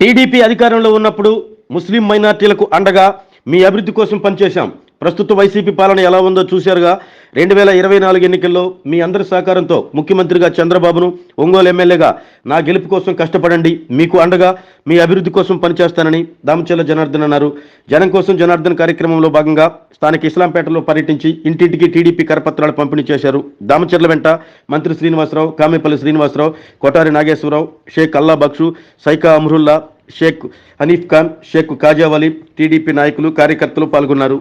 TDP అధికారంలో ఉన్నప్పుడు ముస్లిం మైనార్టీలకు అండగా మీ అభివృద్ధి కోసం పనిచేశాం. ప్రస్తుత వైసీపీ పాలన ఎలా ఉందో చూశారుగా. రెండు వేల ఇరవై నాలుగు ఎన్నికల్లో మీ అందరి సహకారంతో ముఖ్యమంత్రిగా చంద్రబాబును ఒంగోలు ఎమ్మెల్యేగా నా గెలుపు కోసం కష్టపడండి మీకు అండగా మీ అభివృద్ధి కోసం పనిచేస్తానని దామచల్ల జనార్దన్ అన్నారు. జనం కోసం జనార్దన్ కార్యక్రమంలో భాగంగా స్థానిక ఇస్లాంపేటలో పర్యటించి ఇంటింటికి టీడీపీ కరపత్రాలు పంపిణీ చేశారు. దామచర్ల వెంట మంత్రి శ్రీనివాసరావు కామేపల్లి శ్రీనివాసరావు కొటారి నాగేశ్వరరావు షేక్ అల్లా బక్షు సైకా అమ్రుల్లా షేక్ హనీఫ్ ఖాన్ షేక్ కాజావలి టీడీపీ నాయకులు కార్యకర్తలు పాల్గొన్నారు.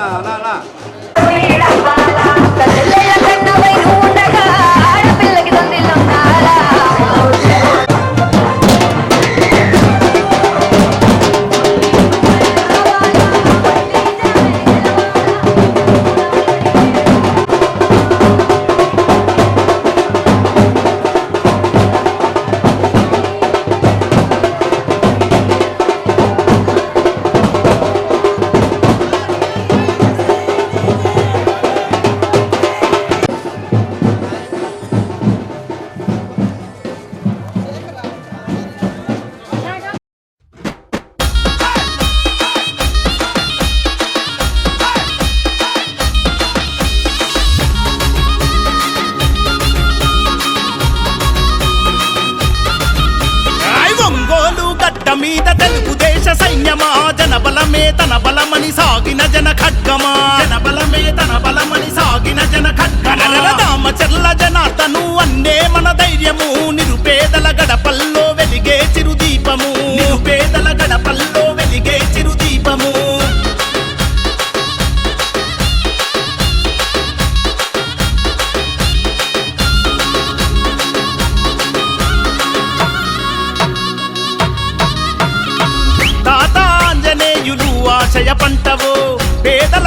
అది అన్న అన్న అన్న కళ్ళయ్య కన్నవై బలమే తన బలమని సాగిన జన ఖడ్గమా చెల్ల జనాతను అన్నే మన ధైర్యము. నిరుపేదల గడపల్లో వెలిగే చిరుదీపము. నిరుపేదల గడపల్లో వెలిగే చిరుదీపము. ఆశయ పంటవో పేదల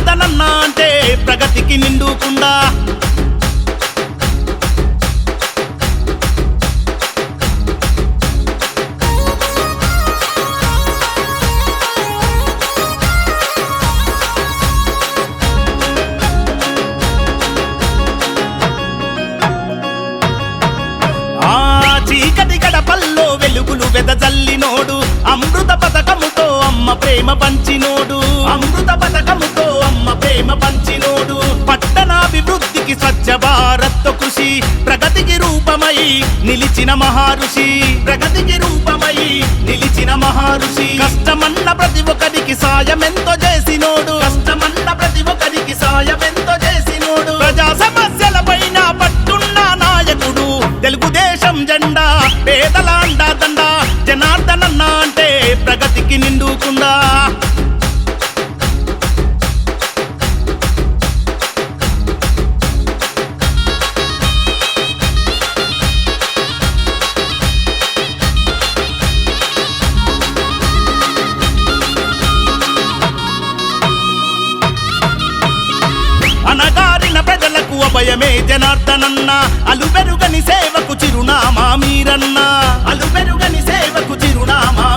వద్దనన్నా అంటే ప్రగతికి నిండుకుండా వెలుగులు వెదజల్లినోడు. అమృత పథకము పంచినోడు. అమృత పథకముతో అమ్మ ప్రేమ పంచినోడు. పట్టణాభివృద్ధికి స్వచ్ఛ భారత్ కృషి ప్రగతికి రూపమై నిలిచిన మహారుషి. ప్రగతికి రూపమై నిలిచిన మహారుషి. కష్టమన్న ప్రతి ఒక్కరికి సాయమెంతో చేసినోడు. కష్టమన్న ప్రతి ఒక్కరికి సాయమెంతో చేసినోడు. ప్రజా సమస్యల పైన ప్రగతికి నిండుకుండా అనగారిన ప్రజలకు అభయమే జనార్దనన్న. అలుబెరుగని సేవకు చిరునామా మీరన్న. అలుబెరుగని సేవకు చిరునామా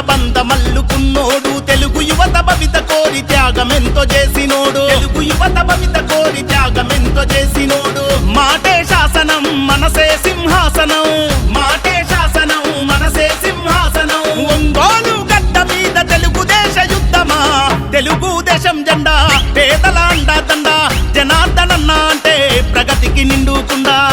బంద మల్లుకున్నోడు తెలుగు యువత భవిత కోరి త్యాగమెంతో చేసినోడు. తెలుగు యువత భవిత కోరి త్యాగమెంతో చేసినోడు. మాటే శాసనం మనసే సింహాసనం. మాటే శాసనం మనసే సింహాసనం. ఒంగోలు గడ్డ మీద తెలుగుదేశ యుద్ధమా? తెలుగుదేశం జెండా పేదల అండా దండ. జనార్దనన్న అంటే ప్రగతికి నిండుకుండా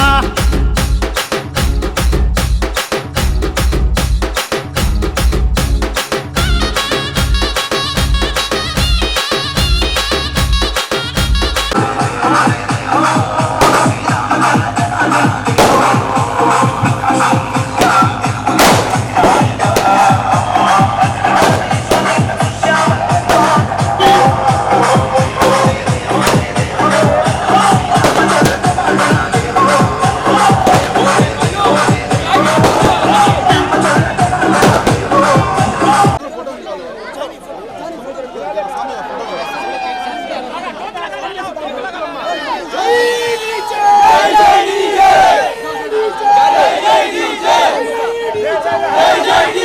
জয়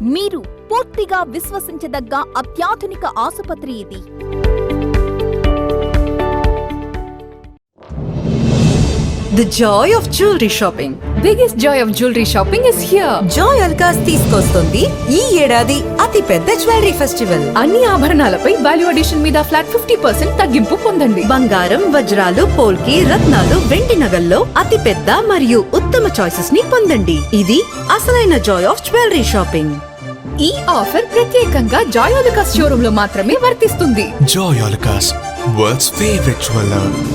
మీరు పూర్తిగా విశ్వసించదగ్గ అత్యాధునిక ఆసుపత్రి ఇది. The joy of jewelry shopping. Biggest joy of jewellery shopping is here Joyalukkas తీసుకొస్తుంది ఈ ఏడాది అతి పెద్ద జ్యువెలరీ ఫెస్టివల్ అన్ని ఆభరణాలపై వాల్యూ అడిషన్ మీద ఫ్లాట్ ఫిఫ్టీ పర్సెంట్ తగ్గింపు పొందండి. బంగారం వజ్రాలు పోల్కి రత్నాలు వెండి నగల్లో అతి పెద్ద మరియు ఉత్తమ చాయిసెస్ని పొందండి. ఇది అసలైన జాయ్ ఆఫ్ జ్యువెలరీ షాపింగ్ ఈ ఆఫర్ ప్రత్యేకంగా జాయ్ షోరూమ్లో మాత్రమే వర్తిస్తుంది Joy వర్డ్స్ world's favorite.